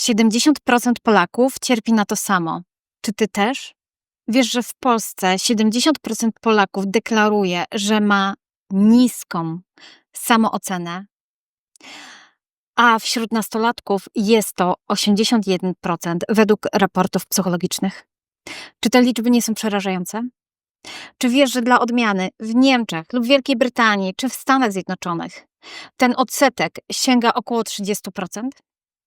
70% Polaków cierpi na to samo. Czy ty też? Wiesz, że w Polsce 70% Polaków deklaruje, że ma niską samoocenę, a wśród nastolatków jest to 81% według raportów psychologicznych. Czy te liczby nie są przerażające? Czy wiesz, że dla odmiany w Niemczech lub Wielkiej Brytanii czy w Stanach Zjednoczonych ten odsetek sięga około 30%?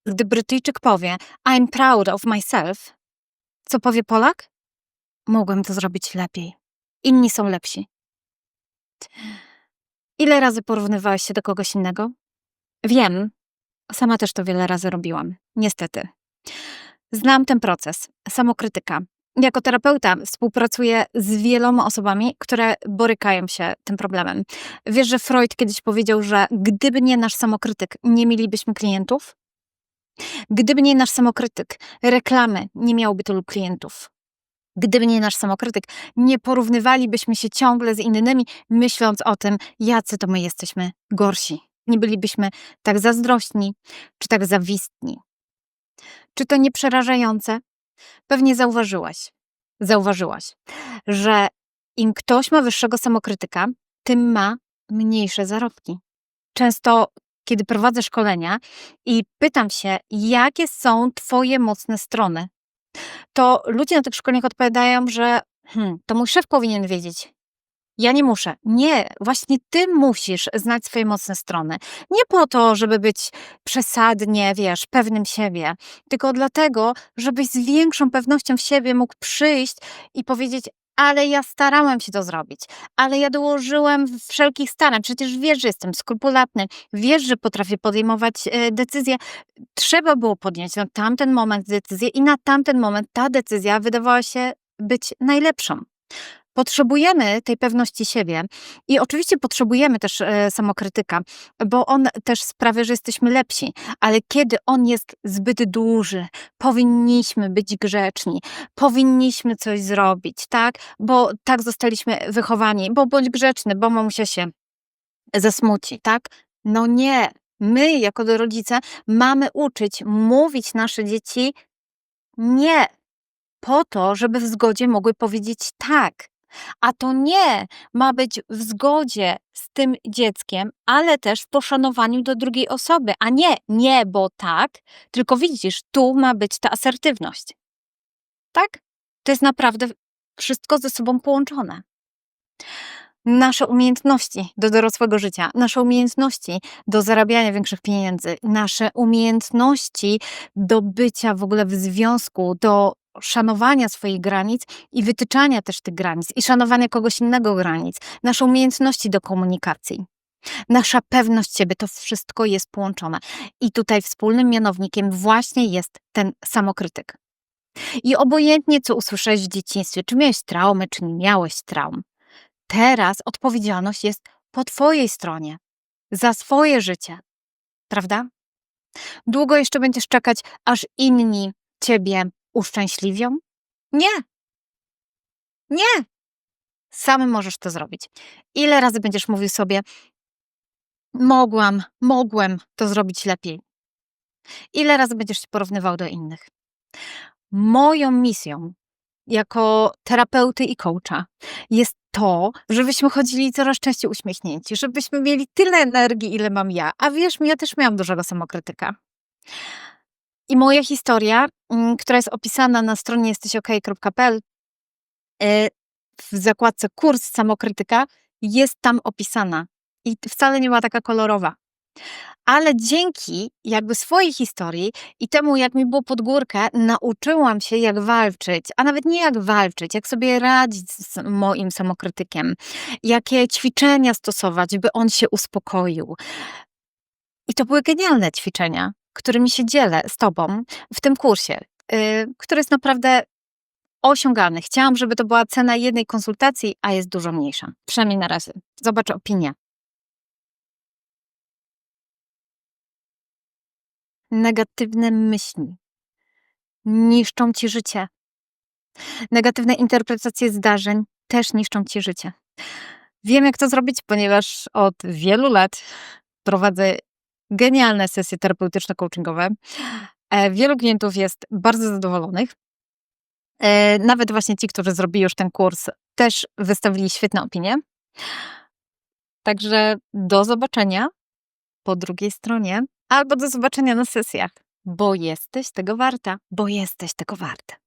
Gdy Brytyjczyk powie I'm proud of myself, co powie Polak? Mogłem to zrobić lepiej. Inni są lepsi. Ile razy porównywałeś się do kogoś innego? Wiem, sama też to wiele razy robiłam, niestety. Znam ten proces, samokrytyka. Jako terapeuta współpracuję z wieloma osobami, które borykają się tym problemem. Wiesz, że Freud kiedyś powiedział, że gdyby nie nasz samokrytyk, nie mielibyśmy klientów? Gdyby nie nasz samokrytyk, reklamy nie miałyby tylu klientów. Gdyby nie nasz samokrytyk, nie porównywalibyśmy się ciągle z innymi, myśląc o tym, jacy to my jesteśmy gorsi. Nie bylibyśmy tak zazdrośni czy tak zawistni. Czy to nie przerażające? Pewnie zauważyłaś, zauważyłaś, że im ktoś ma wyższego samokrytyka, tym ma mniejsze zarobki. Często, kiedy prowadzę szkolenia i pytam się, jakie są Twoje mocne strony, to ludzie na tych szkoleniach odpowiadają, że hmm, to mój szef powinien wiedzieć. Ja nie muszę. Nie, właśnie ty musisz znać swoje mocne strony. Nie po to, żeby być przesadnie, wiesz, pewnym siebie, tylko dlatego, żebyś z większą pewnością w siebie mógł przyjść i powiedzieć: ale ja starałem się to zrobić, ale ja dołożyłem wszelkich starań. Przecież wiesz, że jestem skrupulatny, wiesz, że potrafię podejmować e, decyzje. Trzeba było podjąć na tamten moment decyzję i na tamten moment ta decyzja wydawała się być najlepszą. Potrzebujemy tej pewności siebie i oczywiście potrzebujemy też e, samokrytyka, bo on też sprawia, że jesteśmy lepsi, ale kiedy on jest zbyt duży, powinniśmy być grzeczni, powinniśmy coś zrobić, tak? Bo tak zostaliśmy wychowani, bo bądź grzeczny, bo mamusia się zasmuci, tak? No nie. My, jako rodzice, mamy uczyć, mówić nasze dzieci nie, po to, żeby w zgodzie mogły powiedzieć tak. A to nie ma być w zgodzie z tym dzieckiem, ale też w poszanowaniu do drugiej osoby, a nie nie, bo tak, tylko widzisz, tu ma być ta asertywność. Tak? To jest naprawdę wszystko ze sobą połączone. Nasze umiejętności do dorosłego życia, nasze umiejętności do zarabiania większych pieniędzy, nasze umiejętności do bycia w ogóle w związku, do szanowania swoich granic i wytyczania też tych granic i szanowania kogoś innego granic, nasze umiejętności do komunikacji. Nasza pewność siebie, to wszystko jest połączone. I tutaj wspólnym mianownikiem właśnie jest ten samokrytyk. I obojętnie, co usłyszałeś w dzieciństwie, czy miałeś traumy, czy nie miałeś traum, teraz odpowiedzialność jest po Twojej stronie, za swoje życie. Prawda? Długo jeszcze będziesz czekać, aż inni Ciebie uszczęśliwią? Nie. Nie. Sam możesz to zrobić. Ile razy będziesz mówił sobie, mogłam, mogłem to zrobić lepiej? Ile razy będziesz się porównywał do innych? Moją misją jako terapeuty i coacha jest to, żebyśmy chodzili coraz częściej uśmiechnięci, żebyśmy mieli tyle energii, ile mam ja. A wiesz, ja też miałam dużego samokrytyka. I moja historia, mm, która jest opisana na stronie jesteśok.pl y, w zakładce kurs samokrytyka, jest tam opisana. I wcale nie była taka kolorowa. Ale dzięki jakby swojej historii i temu, jak mi było pod górkę, nauczyłam się, jak walczyć, a nawet nie jak walczyć, jak sobie radzić z moim samokrytykiem, jakie ćwiczenia stosować, by on się uspokoił. I to były genialne ćwiczenia którymi się dzielę z Tobą w tym kursie, yy, który jest naprawdę osiągalny. Chciałam, żeby to była cena jednej konsultacji, a jest dużo mniejsza. Przynajmniej na razie. Zobacz opinię. Negatywne myśli niszczą ci życie. Negatywne interpretacje zdarzeń też niszczą ci życie. Wiem, jak to zrobić, ponieważ od wielu lat prowadzę genialne sesje terapeutyczno-coachingowe. E, wielu klientów jest bardzo zadowolonych. E, nawet właśnie ci, którzy zrobili już ten kurs, też wystawili świetne opinie. Także do zobaczenia po drugiej stronie albo do zobaczenia na sesjach, bo jesteś tego warta, bo jesteś tego warta.